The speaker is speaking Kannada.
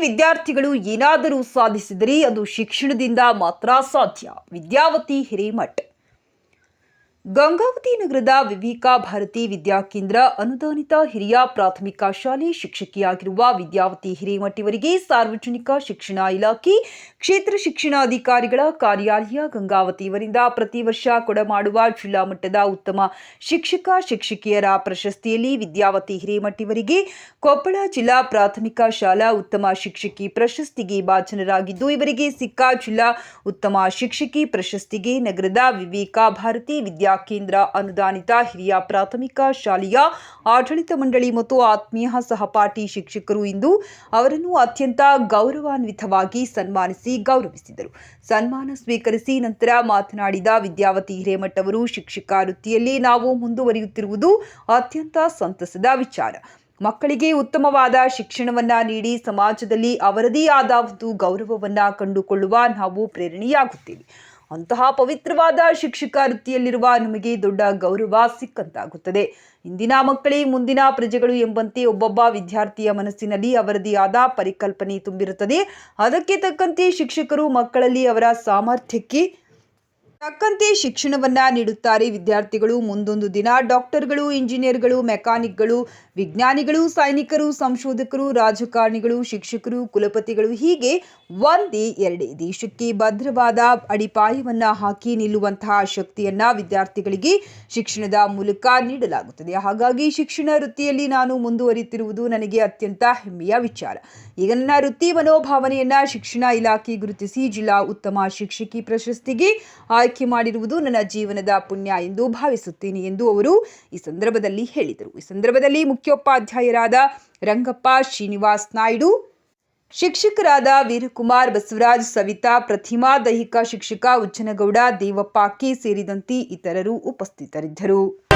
ವಿದ್ಯಾರ್ಥಿಗಳು ಏನಾದರೂ ಸಾಧಿಸಿದರೆ ಅದು ಶಿಕ್ಷಣದಿಂದ ಮಾತ್ರ ಸಾಧ್ಯ. ವಿದ್ಯಾವತಿ ಹಿರೇಮಠ್. ಗಂಗಾವತಿ ನಗರದ ವಿವೇಕ ಭಾರತಿ ವಿದ್ಯಾಕೇಂದ್ರ ಅನುದಾನಿತ ಹಿರಿಯ ಪ್ರಾಥಮಿಕ ಶಾಲೆ ಶಿಕ್ಷಕಿಯಾಗಿರುವ ವಿದ್ಯಾವತಿ ಹಿರೇಮಠಿವರಿಗೆ ಸಾರ್ವಜನಿಕ ಶಿಕ್ಷಣ ಇಲಾಖೆ, ಕ್ಷೇತ್ರ ಶಿಕ್ಷಣಾಧಿಕಾರಿಗಳ ಕಾರ್ಯಾಲಯ ಗಂಗಾವತಿಯವರಿಂದ ಪ್ರತಿ ವರ್ಷ ಕೊಡಮಾಡುವ ಜಿಲ್ಲಾ ಮಟ್ಟದ ಉತ್ತಮ ಶಿಕ್ಷಕ ಶಿಕ್ಷಕಿಯರ ಪ್ರಶಸ್ತಿಯಲ್ಲಿ ವಿದ್ಯಾವತಿ ಹಿರೇಮಠಿವರಿಗೆ ಕೊಪ್ಪಳ ಜಿಲ್ಲಾ ಪ್ರಾಥಮಿಕ ಶಾಲಾ ಉತ್ತಮ ಶಿಕ್ಷಕಿ ಪ್ರಶಸ್ತಿಗೆ ಭಾಜನರಾಗಿದ್ದು, ಇವರಿಗೆ ಸಿಕ್ಕ ಜಿಲ್ಲಾ ಉತ್ತಮ ಶಿಕ್ಷಕಿ ಪ್ರಶಸ್ತಿಗೆ ನಗರದ ವಿವೇಕ ಭಾರತಿ ವಿದ್ಯಾಕೇಂದ್ರ ಅನುದಾನಿತ ಹಿರಿಯ ಪ್ರಾಥಮಿಕ ಶಾಲೆಯ ಆಡಳಿತ ಮಂಡಳಿ ಮತ್ತು ಆತ್ಮೀಯ ಸಹಪಾಠಿ ಶಿಕ್ಷಕರು ಇಂದು ಅವರನ್ನು ಅತ್ಯಂತ ಗೌರವಾನ್ವಿತವಾಗಿ ಸನ್ಮಾನಿಸಿ ಗೌರವಿಸಿದರು. ಸನ್ಮಾನ ಸ್ವೀಕರಿಸಿ ನಂತರ ಮಾತನಾಡಿದ ವಿದ್ಯಾವತಿ ಹಿರೇಮಠ್ ಅವರು ಶಿಕ್ಷಕ ವೃತ್ತಿಯಲ್ಲಿ ನಾವು ಮುಂದುವರಿಯುತ್ತಿರುವುದು ಅತ್ಯಂತ ಸಂತಸದ ವಿಚಾರ. ಮಕ್ಕಳಿಗೆ ಉತ್ತಮವಾದ ಶಿಕ್ಷಣವನ್ನ ನೀಡಿ ಸಮಾಜದಲ್ಲಿ ಅವರದೇ ಆದ ಒಂದು ಗೌರವವನ್ನು ಕಂಡುಕೊಳ್ಳುವ ನಾವು ಪ್ರೇರಣೆಯಾಗುತ್ತೇವೆ. ಅಂತಹ ಪವಿತ್ರವಾದ ಶಿಕ್ಷಕ ವೃತ್ತಿಯಲ್ಲಿರುವ ನಮಗೆ ದೊಡ್ಡ ಗೌರವ ಸಿಕ್ಕಂತಾಗುತ್ತದೆ. ಇಂದಿನ ಮಕ್ಕಳೇ ಮುಂದಿನ ಪ್ರಜೆಗಳು ಎಂಬಂತೆ ಒಬ್ಬೊಬ್ಬ ವಿದ್ಯಾರ್ಥಿಯ ಮನಸ್ಸಿನಲ್ಲಿ ಅವರದೇ ಆದ ಪರಿಕಲ್ಪನೆ ತುಂಬಿರುತ್ತದೆ. ಅದಕ್ಕೆ ತಕ್ಕಂತೆ ಶಿಕ್ಷಕರು ಮಕ್ಕಳಲ್ಲಿ ಅವರ ಸಾಮರ್ಥ್ಯಕ್ಕೆ ತಕ್ಕಂತೆ ಶಿಕ್ಷಣವನ್ನ ನೀಡುತ್ತಾರೆ ವಿದ್ಯಾರ್ಥಿಗಳು. ಮುಂದೊಂದು ದಿನ ಡಾಕ್ಟರ್ಗಳು, ಇಂಜಿನಿಯರ್ಗಳು, ಮೆಕ್ಯಾನಿಕ್ಗಳು, ವಿಜ್ಞಾನಿಗಳು, ಸೈನಿಕರು, ಸಂಶೋಧಕರು, ರಾಜಕಾರಣಿಗಳು, ಶಿಕ್ಷಕರು, ಕುಲಪತಿಗಳು ಹೀಗೆ ಒಂದೇ ಎರಡೇ ದೇಶಕ್ಕೆ ಭದ್ರವಾದ ಅಡಿಪಾಯವನ್ನ ಹಾಕಿ ನಿಲ್ಲುವಂತಹ ಶಕ್ತಿಯನ್ನ ವಿದ್ಯಾರ್ಥಿಗಳಿಗೆ ಶಿಕ್ಷಣದ ಮೂಲಕ ನೀಡಲಾಗುತ್ತದೆ. ಹಾಗಾಗಿ ಶಿಕ್ಷಣ ವೃತ್ತಿಯಲ್ಲಿ ನಾನು ಮುಂದುವರಿತಿರುವುದು ನನಗೆ ಅತ್ಯಂತ ಹೆಮ್ಮೆಯ ವಿಚಾರ. ಈಗ ನನ್ನ ವೃತ್ತಿ ಮನೋಭಾವನೆಯನ್ನ ಶಿಕ್ಷಣ ಇಲಾಖೆ ಗುರುತಿಸಿ ಜಿಲ್ಲಾ ಉತ್ತಮ ಶಿಕ್ಷಕಿ ಪ್ರಶಸ್ತಿಗೆ ಆಯ್ಕೆ ಮಾಡಿರುವುದು ನನ್ನ ಜೀವನದ ಪುಣ್ಯ ಎಂದು ಭಾವಿಸುತ್ತೇನೆ ಎಂದು ಅವರು ಈ ಸಂದರ್ಭದಲ್ಲಿ ಹೇಳಿದರು. ಈ ಸಂದರ್ಭದಲ್ಲಿ ಮುಖ್ಯೋಪಾಧ್ಯಾಯರಾದ ರಂಗಪ್ಪ, ಶ್ರೀನಿವಾಸ್ ನಾಯ್ಡು, ಶಿಕ್ಷಕರಾದ ವೀರಕುಮಾರ್ ಬಸವರಾಜ್, ಸವಿತಾ, ಪ್ರತಿಮಾ, ದೈಹಿಕ ಶಿಕ್ಷಕ ಉಜ್ಜನಗೌಡ, ದೇವಪ್ಪ ಕೆ. ಸೇರಿದಂತೆ ಇತರರು ಉಪಸ್ಥಿತರಿದ್ದರು.